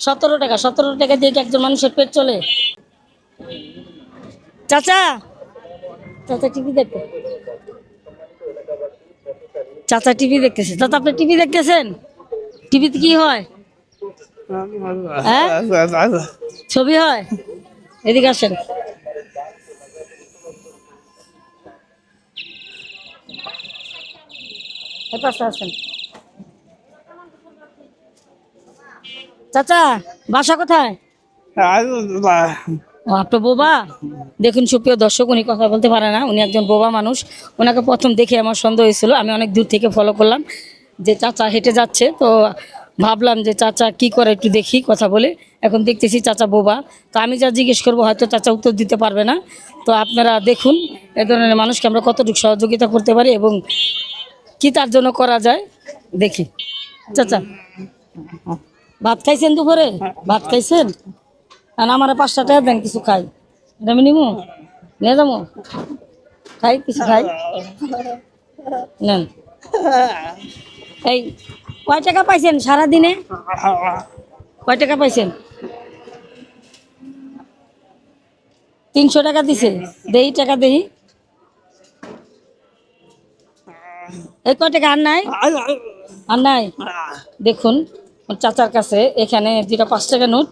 সতেরো টাকা সতেরো টাকা দিয়ে একজন মানুষের পেট চলে? চাচা! চাচা টিভি দেখতে। চাচা টিভি দেখতেছে। চাচা, আপনি টিভি দেখতেছেন? টিভিতে কি হয়? হ্যাঁ? ছবি হয়? এদিকে আসেন। আসেন। চাচা বাসা কোথায়? আপনার বোবা? দেখুন সুপ্রিয় দর্শক উনি কথা বলতে পারে না। উনি একজন বোবা মানুষ। ওনাকে প্রথম দেখে আমার সন্দেহ হয়েছিল। আমি অনেক দূর থেকে ফলো করলাম যে চাচা হেঁটে যাচ্ছে। তো ভাবলাম যে চাচা কি করে একটু দেখি কথা বলে। এখন দেখতেছি চাচা বোবা। তো আমি যা জিজ্ঞেস করব হয়তো চাচা উত্তর দিতে পারবে না। তো আপনারা দেখুন এ ধরনের মানুষকে আমরা কতটুকু সহযোগিতা করতে পারি এবং কি তার জন্য করা যায় দেখি। চাচা। ভাত খাইছেন দুপুরে? ভাত খাইছেন? আর আমার পাঁচটা টাকা দেন, কিছু খাই। এটা আমি নিবো নিয়ে যাব খাই, কিছু খাই। নেন। এই, কয় টাকা পাইছেন সারাদিনে? কয় টাকা পাইছেন? তিনশো টাকা দিছে। দেই টাকা দেই। এই কয় টাকা আর নাই? আর নাই? দেখুন। চাচার কাছে। এখানে যেটা পাঁচ টাকা নোট,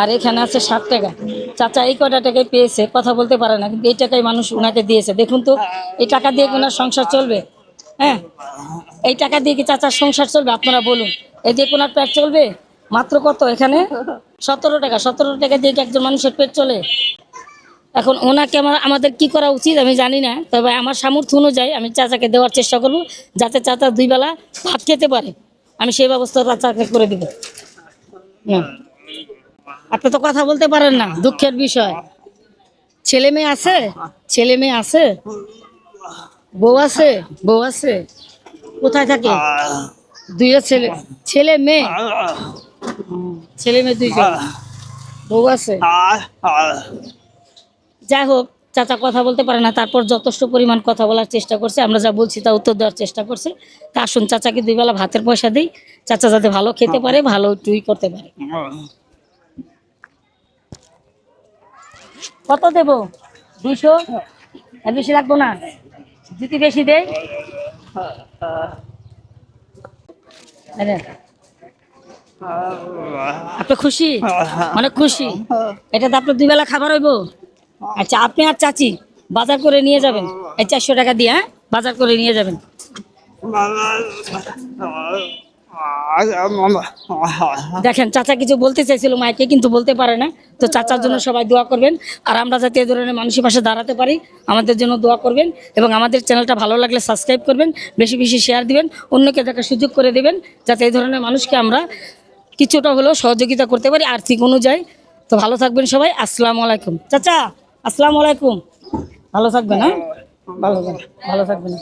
আর এখানে আছে ষাট টাকা। চাচা এই কটা টাকায় পেয়েছে কথা বলতে পারে না, কিন্তু এই টাকায় মানুষ ওনাকে দিয়েছে। দেখুন তো, এই টাকা দিয়ে ওনার সংসার চলবে? হ্যাঁ? এই টাকা দিয়ে কি চাচার সংসার চলবে? আপনারা বলুন। এই দিয়ে কোনার পেট চলবে? মাত্র কত এখানে? সতেরো টাকা। সতেরো টাকা দিয়ে একজন মানুষের পেট চলে? এখন ওনাকে আমার আমাদের কি করা উচিত আমি জানি না, তবে আমার সামর্থ্য অনুযায়ী আমি চাচাকে দেওয়ার চেষ্টা করব, যাতে চাচা দুইবেলা ভাত খেতে পারে। আমি সেই ব্যবস্থা চাচাকে করে দিব। আপনি তো কথা বলতে পারেন না, দুঃখের বিষয়। ছেলে মেয়ে আছে? ছেলে মেয়ে আছে? বউ আছে? বউ আছে? কোথায় থাকে? দুইটা ছেলে ছেলে মেয়ে? ছেলে মেয়ে দুইজন। বউ আছে? যাই হোক চাচা কথা বলতে পারে না, তারপর যথেষ্ট পরিমাণ কথা বলার চেষ্টা করছে, আমরা যা বলছি তা উত্তর দেওয়ার চেষ্টা করছে। তা আসুন চাচাকে দুই বেলা ভাতের পয়সা দিই, চাচা যাতে ভালো খেতে পারে, ভালো টুই করতে পারে। কত দেব? দুইশো? বেশি রাখব না? যদি বেশি দেয় আপনি খুশি? অনেক খুশি। এটা তো আপনার দুই বেলা খাবার হইব। আচ্ছা আপনি আর চাচি বাজার করে নিয়ে যাবেন? এই চারশো টাকা দিয়ে হ্যাঁ? বাজার করে নিয়ে যাবেন? দেখেন, চাচা কিছু বলতে চাইছিল মাইকে, কিন্তু বলতে পারে না। তো চাচার জন্য সবাই দোয়া করবেন। আর আমরা যাতে এ ধরনের মানুষের পাশে দাঁড়াতে পারি, আমাদের জন্য দোয়া করবেন এবং আমাদের চ্যানেলটা ভালো লাগলে সাবস্ক্রাইব করবেন, বেশি বেশি শেয়ার দিবেন, অন্যকে দেখার সুযোগ করে দেবেন, যাতে এই ধরনের মানুষকে আমরা কিছুটা হলেও সহযোগিতা করতে পারি আর্থিক অনুযায়ী। তো ভালো থাকবেন সবাই। আসসালামু আলাইকুম। চাচা! আসসালামু আলাইকুম। ভালো থাকবেন হ্যাঁ? ভালো থাকবেন। ভালো থাকবেন।